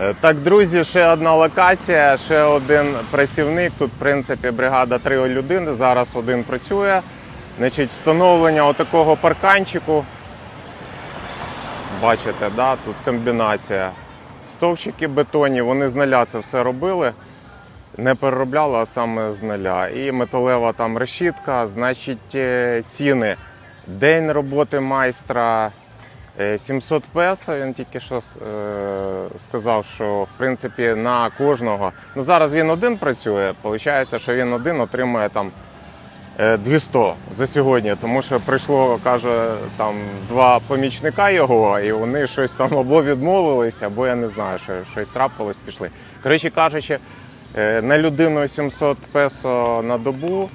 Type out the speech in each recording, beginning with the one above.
Е, Так, друзі, ще одна локація, ще один працівник. Тут, в принципі, бригада три людини. Зараз один працює. Значить, встановлення отакого парканчику. Бачите, да? тут комбінація. Стовпчики бетонні, вони з нуля це все робили. Не переробляли, а саме з нуля. І металева там решітка, значить, е, ціни. День роботи майстра 700 песо. Він тільки що е, сказав, що в принципі на кожного. Ну зараз він один працює. Виходить, що він один отримує там е, 200 за сьогодні, тому що прийшло, каже, там два помічника його, і вони щось там або відмовилися, або я не знаю, що щось трапилось, пішли. Коротше кажучи, е, на людину 700 песо на добу.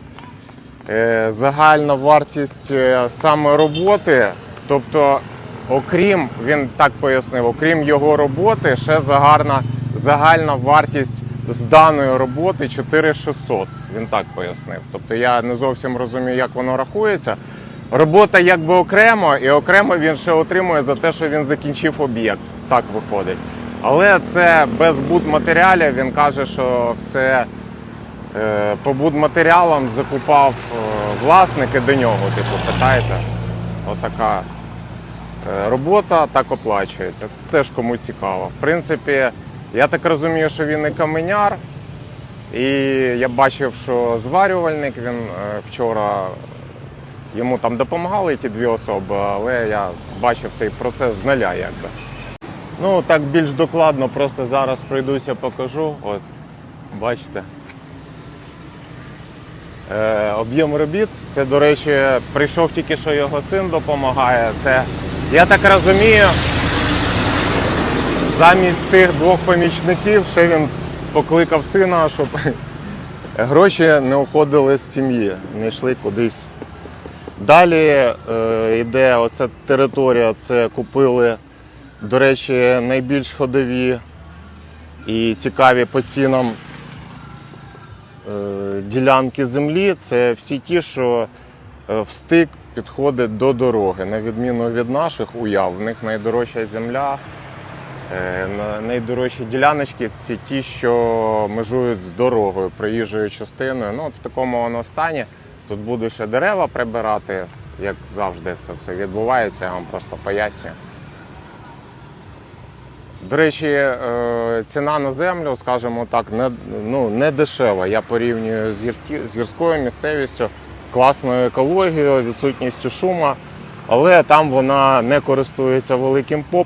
Е, Загальна вартість е, саме роботи, тобто, окрім, він так пояснив, окрім його роботи, ще загальна, загальна вартість з даної роботи 4600. Він так пояснив. Тобто я не зовсім розумію, як воно рахується. Робота якби окремо, і окремо він ще отримує за те, що він закінчив об'єкт. Так виходить. Але це без будматеріалів. Він каже, що все Е, по будматеріалам закупав е, власники до нього, типу, питаєте. Отака робота так оплачується. Теж кому цікаво. В принципі, я так розумію, що він і каменяр. І я бачив, що зварювальник він е, вчора йому там допомагали ті дві особи, але я бачив цей процес з нуля якби. Ну, так більш докладно, просто зараз пройдуся, покажу. От, бачите. Е, об'єм робіт. Це, до речі, прийшов тільки що його син допомагає. Це, я так розумію, замість тих двох помічників ще він покликав сина, щоб гроші не уходили з сім'ї, не йшли кудись. Далі е, йде оця територія, це купили, до речі, найбільш ходові і цікаві по цінам е, ділянки землі це всі ті, що е, в стик підходить до дороги. На відміну від наших уяв, в них найдорожча земля, е, найдорожчі діляночки це ті, що межують з дорогою, проїжджою частиною. Ну, от в такому воно стані. Тут буду ще дерева прибирати, як завжди це все відбувається, я вам просто пояснюю. До речі, е, ціна на землю, скажімо так, не, ну, не дешева. Я порівнюю з, гірські, з гірською місцевістю, класною екологією, відсутністю шума, але там вона не користується великим попитом.